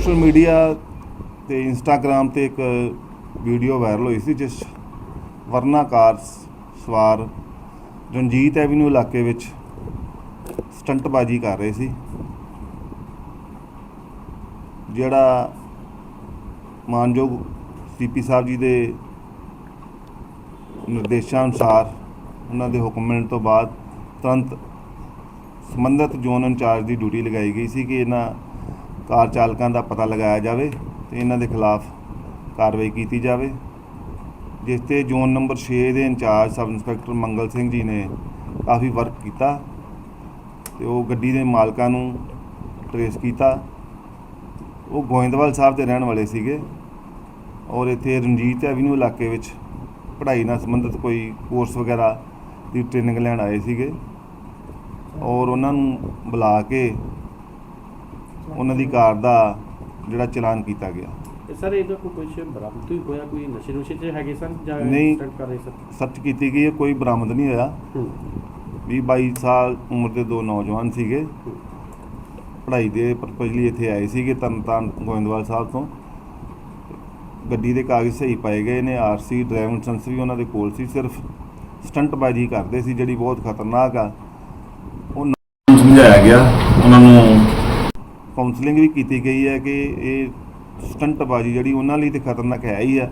Social media ਤੇ Instagram ਤੇ ਇੱਕ ਵੀਡੀਓ ਵਾਇਰਲ ਹੋਈ ਸੀ ਜਿਸ 'ਚ ਵਰਨਾ ਕਾਰ ਸਵਾਰ ਰਣਜੀਤ ਐਵਨਿਊ ਇਲਾਕੇ ਵਿੱਚ ਸਟੰਟਬਾਜ਼ੀ ਕਰ ਰਹੇ ਸੀ, ਜਿਹੜਾ ਮਾਨਯੋਗ ਸੀਪੀ ਸਾਹਿਬ ਜੀ ਦੇ ਨਿਰਦੇਸ਼ਾਂ ਅਨੁਸਾਰ ਉਹਨਾਂ ਦੇ ਹੁਕਮ ਮਿਲਣ ਤੋਂ ਬਾਅਦ ਤੁਰੰਤ ਸੰਬੰਧਿਤ ਜ਼ੋਨ ਇੰਚਾਰਜ ਦੀ ਡਿਊਟੀ ਲਗਾਈ ਗਈ ਸੀ ਕਿ ਇਹਨਾਂ ਕਾਰ ਚਾਲਕਾਂ ਦਾ ਪਤਾ ਲਗਾਇਆ ਜਾਵੇ ਤੇ ਇਹਨਾਂ ਦੇ ਖਿਲਾਫ ਕਾਰਵਾਈ ਕੀਤੀ ਜਾਵੇ, ਜਿਸ ਤੇ ਜ਼ੋਨ ਨੰਬਰ 6 ਦੇ incharge sub inspector Mangal Singh ji ਨੇ ਕਾਫੀ ਵਰਕ ਕੀਤਾ ਤੇ ਉਹ ਗੱਡੀ ਦੇ ਮਾਲਕਾਂ ਨੂੰ ਟਰੇਸ ਕੀਤਾ। ਉਹ ਗੋਇੰਦਵਾਲ ਸਾਹਿਬ ਦੇ ਰਹਿਣ ਵਾਲੇ ਸੀਗੇ ਔਰ ਇੱਥੇ ਰਣਜੀਤ ਐਵੀਨਿਊ ਇਲਾਕੇ ਵਿੱਚ ਪੜ੍ਹਾਈ ਨਾਲ ਸੰਬੰਧਿਤ ਕੋਈ ਕੋਰਸ ਵਗੈਰਾ ਦੀ ਟ੍ਰੇਨਿੰਗ ਲੈਣ ਆਏ ਸੀਗੇ ਔਰ ਉਹਨਾਂ ਨੂੰ ਬੁਲਾ ਕੇ ਉਹਨਾਂ ਦੀ ਕਾਰ ਦਾ ਜਿਹੜਾ ਚਲਾਨ ਕੀਤਾ ਗਿਆ। ਤੇ ਸਰ ਇਹਦਾ ਕੋਈ ਕੁਝ ਬਰਾਮਦ ਵੀ ਹੋਇਆ? ਕੋਈ ਨਸ਼ੇ ਨੁਸ਼ੇ ਚ ਹੈਗੇ ਸਨ ਜਾਂ ਨਹੀਂ। ਸਟੰਟ ਕਰ ਰਹੇ ਸਨ? ਸਰਚ ਕੀਤੀ ਗਈ ਹੈ ਕੋਈ ਬਰਾਮਦ ਨਹੀਂ ਹੋਇਆ। ਹੂੰ। 20 22 ਸਾਲ ਉਮਰ ਦੇ ਦੋ ਨੌਜਵਾਨ ਸੀਗੇ। ਹੂੰ। ਪੜ੍ਹਾਈ ਦੇ ਪਰਪਸ ਲਈ ਇੱਥੇ ਆਏ ਸੀਗੇ ਤਰਨਤਾਰਨ ਗੋਇੰਦਵਾਲ ਸਾਹਿਬ ਤੋਂ। ਗੱਡੀ ਦੇ ਕਾਗਜ਼ ਸਹੀ ਪਾਏ ਗਏ ਨੇ ਆਰਸੀ ਡਰਾਈਵਿੰਗ ਲਾਇਸੈਂਸ ਵੀ ਉਹਨਾਂ ਦੇ ਕੋਲ ਸੀ। ਸਿਰਫ ਸਟੰਟਬਾਜ਼ੀ ਕਰਦੇ ਸੀ ਜਿਹੜੀ ਬਹੁਤ ਖਤਰਨਾਕ ਆ। ਉਹ ਨੂੰ ਸਮਝਾਇਆ ਗਿਆ ਉਹਨਾਂ ਨੂੰ ਕਾਉਂਸਲਿੰਗ ਵੀ ਕੀਤੀ ਗਈ ਹੈ ਕਿ ਇਹ ਸਟੰਟਬਾਜ਼ੀ ਜਿਹੜੀ ਉਹਨਾਂ ਲਈ ਤੇ ਖਤਰਨਾਕ ਹੈ ਹੀ ਆ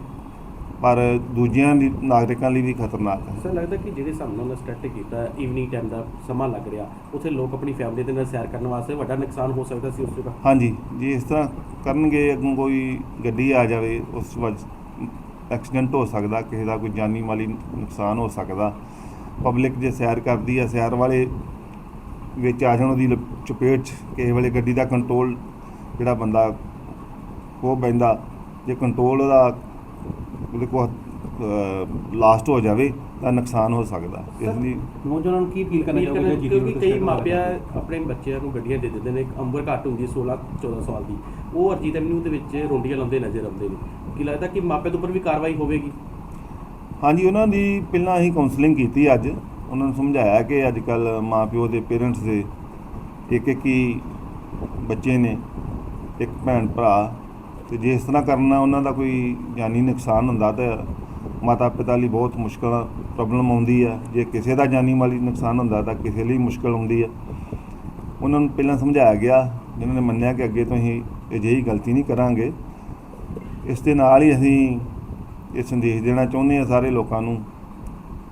ਪਰ ਦੂਜਿਆਂ ਲਈ ਨਾਗਰਿਕਾਂ ਲਈ ਵੀ ਖਤਰਨਾਕ ਹੈ। ਸਰ ਲੱਗਦਾ ਕਿ ਜਿਹੜੇ ਸਾਨੂੰ ਨਾਲ ਸਟੰਟ ਕੀਤਾ ਈਵਨਿੰਗ ਟਾਈਮ ਦਾ ਸਮਾਂ ਲੱਗ ਰਿਹਾ ਉੱਥੇ ਲੋਕ ਆਪਣੀ ਫੈਮਿਲੀ ਦੇ ਨਾਲ ਸੈਰ ਕਰਨ ਵਾਸਤੇ ਵੱਡਾ ਨੁਕਸਾਨ ਹੋ ਸਕਦਾ ਸੀ ਉਸ ਜਗ੍ਹਾ? ਹਾਂਜੀ ਜੇ ਇਸ ਤਰ੍ਹਾਂ ਕਰਨਗੇ ਅੱਗੋਂ ਕੋਈ ਗੱਡੀ ਆ ਜਾਵੇ ਉਸ ਵਜ ਐਕਸੀਡੈਂਟ ਹੋ ਸਕਦਾ ਕਿਸੇ ਦਾ ਕੋਈ ਜਾਨੀ ਮਾਲੀ ਨੁਕਸਾਨ ਹੋ ਸਕਦਾ। ਪਬਲਿਕ ਜੇ ਸੈਰ ਕਰਦੀ ਆ ਸੈਰ ਵਾਲੇ ਵਿੱਚ ਆ ਜਾਣ ਉਹਦੀ ਚਪੇਟ 'ਚ ਕਿਸੇ ਵੇਲੇ ਗੱਡੀ ਦਾ ਕੰਟਰੋਲ ਜਿਹੜਾ ਬੰਦਾ ਉਹ ਬੈਂਦਾ ਜੇ ਕੰਟਰੋਲ ਉਹਦਾ ਉਹਦੇ ਕੋਲ ਲਾਸਟ ਹੋ ਜਾਵੇ ਤਾਂ ਨੁਕਸਾਨ ਹੋ ਸਕਦਾ। ਇਸ ਲਈ ਨੌਜਵਾਨਾਂ ਨੂੰ ਕੀ ਅਪੀਲ ਕਰਨਾ ਕਰਨਾ- ਕਿਉਂਕਿ ਕਈ ਮਾਪਿਆਂ ਆਪਣੇ ਬੱਚਿਆਂ ਨੂੰ ਗੱਡੀਆਂ ਦੇ ਦਿੰਦੇ ਨੇ ਇੱਕ ਉਮਰ ਘੱਟ ਹੁੰਦੀ ਹੈ 16 14 ਸਾਲ ਦੀ। ਉਹ ਅਰਜੀਤ ਐਵਨਿਊ ਦੇ ਵਿੱਚ ਰੋਂਡੀਆਂ ਲਾਉਂਦੇ ਨਜ਼ਰ ਆਉਂਦੇ ਨੇ। ਕੀ ਲੱਗਦਾ ਕਿ ਮਾਪਿਆਂ ਦੇ ਉੱਪਰ ਵੀ ਕਾਰਵਾਈ ਹੋਵੇਗੀ? ਹਾਂਜੀ ਉਹਨਾਂ ਦੀ ਪਹਿਲਾਂ ਅਸੀਂ ਕਾਉਂਸਲਿੰਗ ਕੀਤੀ ਅੱਜ। ਉਹਨਾਂ ਨੂੰ ਸਮਝਾਇਆ ਕਿ ਅੱਜ ਕੱਲ ਮਾਪਿਓ ਦੇ ਪੇਰੈਂਟਸ ਦੇ ਇੱਕ ਇੱਕ ਹੀ ਬੱਚੇ ਨੇ, ਇੱਕ ਭੈਣ ਭਰਾ ਤੇ ਜੇ ਇਸ ਤਰ੍ਹਾਂ ਕਰਨਾ ਉਹਨਾਂ ਦਾ ਕੋਈ ਜਾਨੀ ਨੁਕਸਾਨ ਹੁੰਦਾ ਤਾਂ ਮਾਤਾ ਪਿਤਾ ਲਈ ਬਹੁਤ ਮੁਸ਼ਕਲ ਪ੍ਰੋਬਲਮ ਆਉਂਦੀ ਆ। ਜੇ ਕਿਸੇ ਦਾ ਜਾਨੀ ਮਾਲੀ ਨੁਕਸਾਨ ਹੁੰਦਾ ਤਾਂ ਕਿਸੇ ਲਈ ਮੁਸ਼ਕਲ ਆਉਂਦੀ ਆ। ਉਹਨਾਂ ਨੂੰ ਪਹਿਲਾਂ ਸਮਝਾਇਆ ਗਿਆ, ਜਿਨ੍ਹਾਂ ਨੇ ਮੰਨਿਆ ਕਿ ਅੱਗੇ ਤੋਂ ਅਸੀਂ ਅਜਿਹੀ ਗਲਤੀ ਨਹੀਂ ਕਰਾਂਗੇ। ਇਸ ਦੇ ਨਾਲ ਹੀ ਅਸੀਂ ਇਹ ਸੰਦੇਸ਼ ਦੇਣਾ ਚਾਹੁੰਦੇ ਆ ਸਾਰੇ ਲੋਕਾਂ ਨੂੰ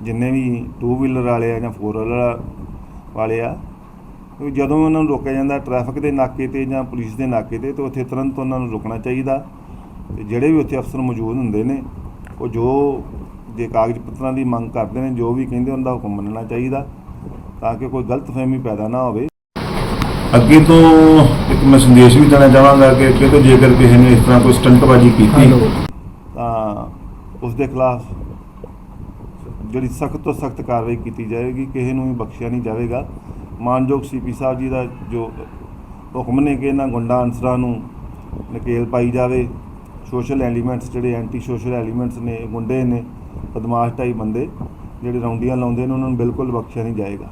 ਜਿੰਨੇ ਵੀ ਟੂ ਵੀਲਰ ਵਾਲੇ ਆ ਜਾਂ ਫੋਰ ਵੀਲਰ ਵਾਲੇ ਆ ਜਦੋਂ ਉਹਨਾਂ ਨੂੰ ਰੋਕਿਆ ਜਾਂਦਾ ਟ੍ਰੈਫਿਕ ਦੇ ਨਾਕੇ ਤੇ ਜਾਂ ਪੁਲਿਸ ਦੇ ਨਾਕੇ ਤੇ ਤੇ ਉੱਥੇ ਤੁਰੰਤ ਉਹਨਾਂ ਨੂੰ ਰੁਕਣਾ ਚਾਹੀਦਾ। ਤੇ ਜਿਹੜੇ ਵੀ ਉੱਥੇ ਅਫਸਰ ਮੌਜੂਦ ਹੁੰਦੇ ਨੇ ਉਹ ਜੋ ਜੇ ਕਾਗਜ਼ ਪੱਤਰਾਂ ਦੀ ਮੰਗ ਕਰਦੇ ਨੇ ਜੋ ਵੀ ਕਹਿੰਦੇ ਉਹਨਾਂ ਦਾ ਹੁਕਮ ਮੰਨਣਾ ਚਾਹੀਦਾ ਤਾਂ ਕਿ ਕੋਈ ਗਲਤਫਹਿਮੀ ਪੈਦਾ ਨਾ ਹੋਵੇ। ਅੱਗੇ ਤੋਂ ਇੱਕ ਮੈਂ ਸੰਦੇਸ਼ ਵੀ ਦੇਣਾ ਚਾਹਾਂਗਾ ਕਿ ਅੱਗੇ ਤੋਂ ਜੇਕਰ ਕਿਸੇ ਨੇ ਇਸ ਤਰ੍ਹਾਂ ਕੋਈ ਸਟੰਟਬਾਜ਼ੀ ਕੀਤੀ ਤਾਂ ਉਸ ਦੇ ਖਿਲਾਫ ਜਿਹੜੀ ਸਖਤ ਤੋਂ ਸਖਤ ਕਾਰਵਾਈ ਕੀਤੀ ਜਾਏਗੀ, ਕਿਸੇ ਨੂੰ ਵੀ ਬਖਸ਼ਿਆ ਨਹੀਂ ਜਾਵੇਗਾ। ਮਾਨਯੋਗ ਸੀਪੀ ਸਾਹਿਬ ਜੀ ਦਾ ਜੋ ਹੁਕਮ ਨੇ ਕਿ ਇਹਨਾਂ ਗੁੰਡਾ ਅਨਸਰਾਂ ਨੂੰ ਨਕੇਲ ਪਾਈ ਜਾਵੇ। ਸੋਸ਼ਲ ਐਲੀਮੈਂਟਸ ਜਿਹੜੇ ਐਂਟੀ ਸੋਸ਼ਲ ਐਲੀਮੈਂਟਸ ਨੇ ਗੁੰਡੇ ਨੇ, ਬਦਮਾਸ਼ ਟਾਈ ਬੰਦੇ, ਜਿਹੜੇ ਰੌਂਡੀਆਂ ਲਾਉਂਦੇ ਨੇ, ਉਹਨਾਂ ਨੂੰ ਬਿਲਕੁਲ ਬਖਸ਼ਿਆ ਨਹੀਂ ਜਾਏਗਾ।